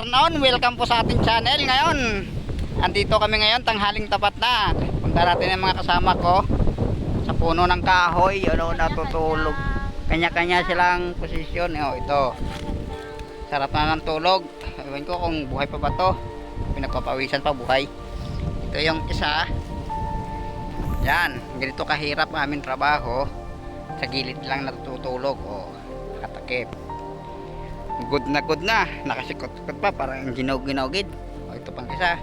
Noon, welcome po sa ating channel ngayon. Andito kami ngayon, tanghaling tapat na. Punta natin ang mga kasama ko sa puno ng kahoy, ano, natutulog. Kanya-kanya silang posisyon. Oh, ito. Sarap na ng tulog. Ewan ko kung buhay pa ba to. Pinagpapawisan pa buhay. Ito yung isa. Yan, ganito kahirap aming trabaho. Sa gilid lang natutulog. Oh, nakatakip good na good na. Nakasikot-sikot pa parang ginog-ginogid o ito pang isa.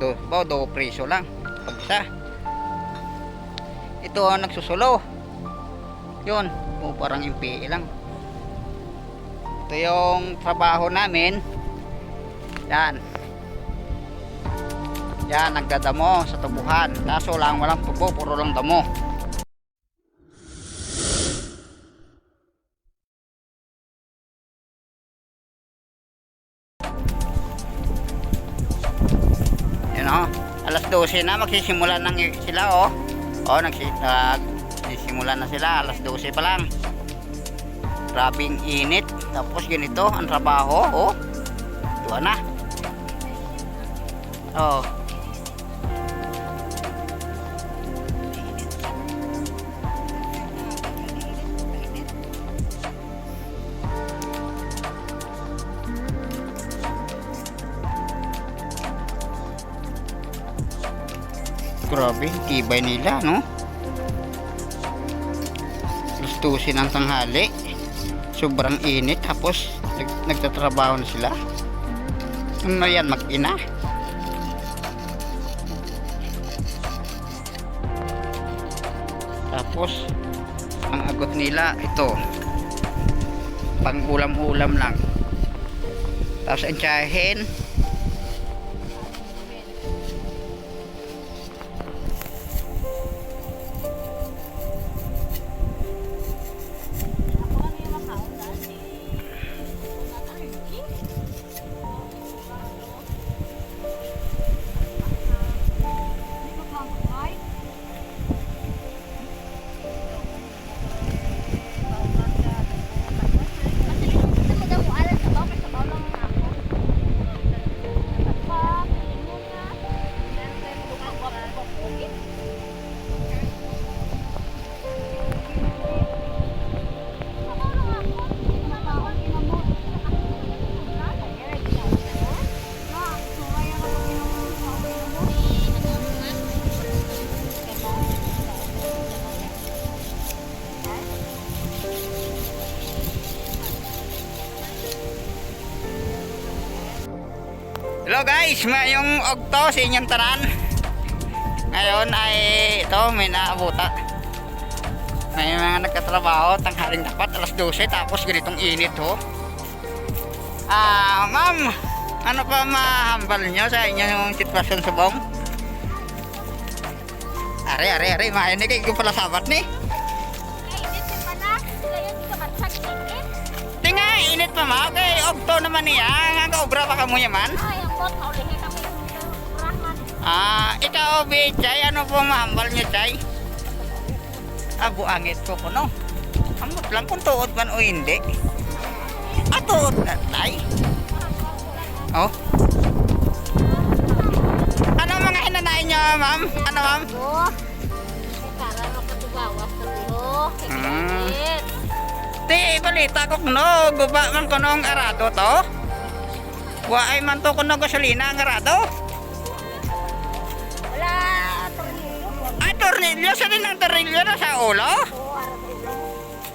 Do, ba, do preso lang. Pang isa. Ito ang nagsusulo. Yun. O parang MPE lang. Ito yung trabaho namin. Yan. Yan nagdadamo sa tubuhan. Kaso lang walang tubo puro lang damo Yan o. Alas 12 na magsisimula nang sila o. O nagsi uh, nagsisimula na sila alas 12 pa lang. Grabing init. Tapos ganito ang trabaho o. Ito na. Oh. Grabe, tibay nila, no? Lustusin ang tanghali. Sobrang init, tapos nag nagtatrabaho na sila. Ano yan, mag-ina? Tapos, ang agot nila, ito. Pang ulam-ulam lang. Tapos ang tsahin, guys, mayong ogto sa inyong tanan. Ngayon ay ito, may naabuta. May mga nagkatrabaho, tanghaling dapat, alas 12, tapos ganitong init ho. Ah, ma'am, ano pa mahambal nyo sa inyong sitwasyon sa bong? Are, are, are, mahinig kayo pala sabat ni. Tinga, init pa ma. Okay, ogto naman niya. Nga obra pa kamo yaman. Ah, ikaw, Bichay, ano po mahambal niyo, Chay? Ah, buangit ko ko, no? Amot lang kung tuod man o hindi. Ah, tuod na, Tay? Oh? Ano mga hinanain niyo, ma'am? Ano, ma'am? Hmm. Ti, balita ko kuno, guba man kuno ang arado to. Wa ay man to kuno gasolina ang arado. Tornilyo, sa din ang tornilyo na sa ulo?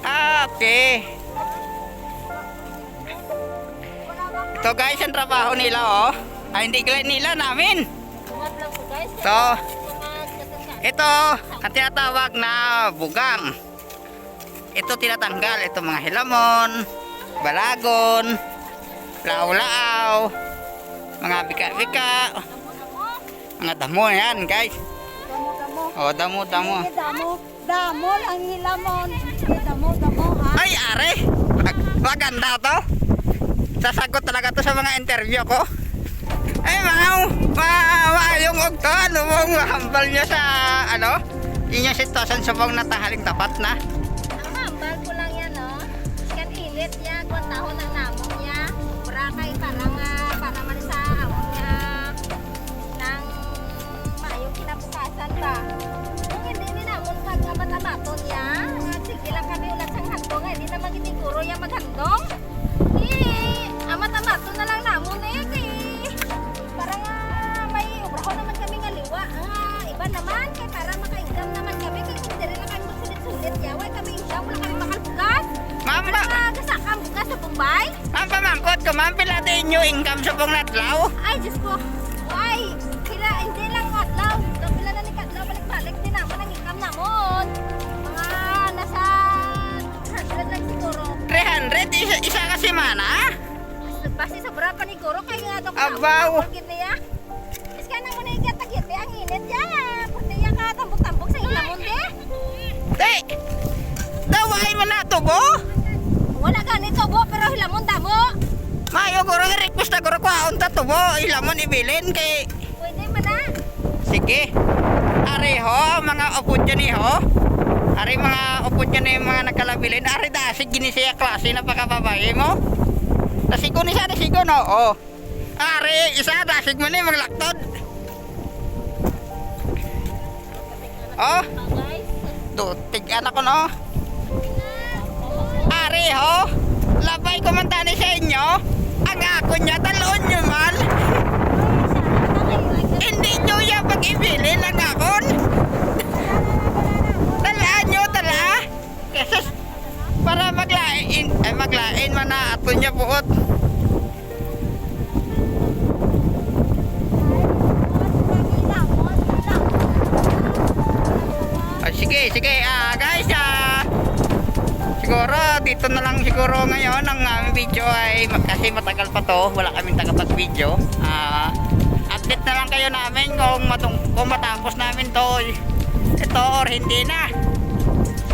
Ah, okay. Ito guys, ang trabaho nila oh. Ay, hindi kaya nila namin. So, ito, ang tinatawag na bugang. Ito tinatanggal, ito mga hilamon, balagon, lao-lao, mga bika-bika, mga damo yan guys. O, damo, damo. Damo, damo ang hilamon. Damo, damo ha. Ay, are! Mag- Maganda to. Sasagot talaga to sa mga interview ko. Ay, mga maayong og to. Ano mong hambal niya sa, ano, inyong sitwasyon sa bang natahaling tapat na. Baro niya maghandong. Eh, amat-amat to na lang na namon eh. Kay, para nga may ubrahon naman kami nga liwa. Ah, iba naman kay para makaigam naman kami. Kay kung diri na kami magsulit-sulit yaway kami isya. Wala kami makalbugas. Ma'am ba? Kasakam bugas sa Bombay. Ma'am pa ma'am, kot ko ma'am pila din yung income sa pong natlaw. Ay, Diyos ko. Sobra pa ni Goro kay nga daw Abaw. Gid niya. Is ka nang muna ikat agit ang init ya. Pati ya ka tambok-tambok sa ilamon de. Te! Daway mo na to, bo? Wala ganito bo pero hilamon damo. Mayo, guro, request na guro ko, unta to, bo. Ilamon ibilin kay... Pwede man na. Sige. Ari ho, mga upod dyan eh, ho. Ari mga upod dyan eh, mga nagkalabilin. Ari dasig gini siya klase na pagkababae mo. Nasigo ni siya, nasigo no? Oh. Ari, isa dasig mo ni maglaktod. Oh, tutig anak ko no. Ari ho, labay ko man tani sa inyo. Ang ako niya, taloon nyo man. Hindi nyo yan pag-ibili lang akon. Tala. Kasi para maglain, ay maglain man na ato niya buot. Dito na lang siguro ngayon ang aming video ay kasi matagal pa to, wala kaming tagapag-video. Ah, update na lang kayo namin kung, matung kung matapos namin to ito or hindi na.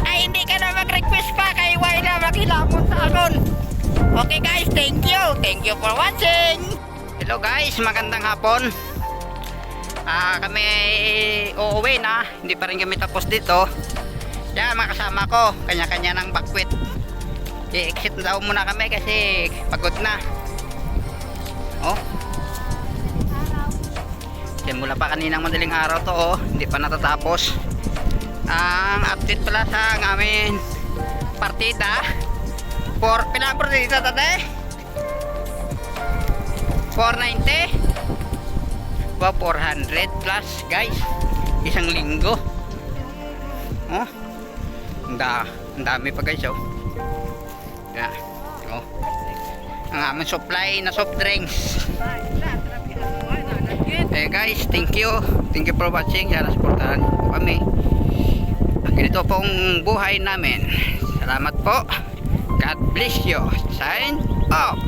Ay, hindi ka na mag-request pa kay Why na sa akon. Okay guys, thank you. Thank you for watching. Hello guys, magandang hapon. Ah, kami uuwi na. Hindi pa rin kami tapos dito. Yan, mga kasama ko. Kanya-kanya ng bakwit. I-exit daw muna kami kasi pagod na. Oh. Simula pa kaninang madaling araw to oh. Hindi pa natatapos. Ang update pala sa amin partida. For pila partida tate? 490 ba 400 plus guys isang linggo oh ang da dami pa guys oh yeah. oh. Ang aming supply na soft drinks. Eh guys thank you. Thank you for watching. Sana supportahan kami. Ang ganito pong buhay namin. Salamat po. God bless you. Sign off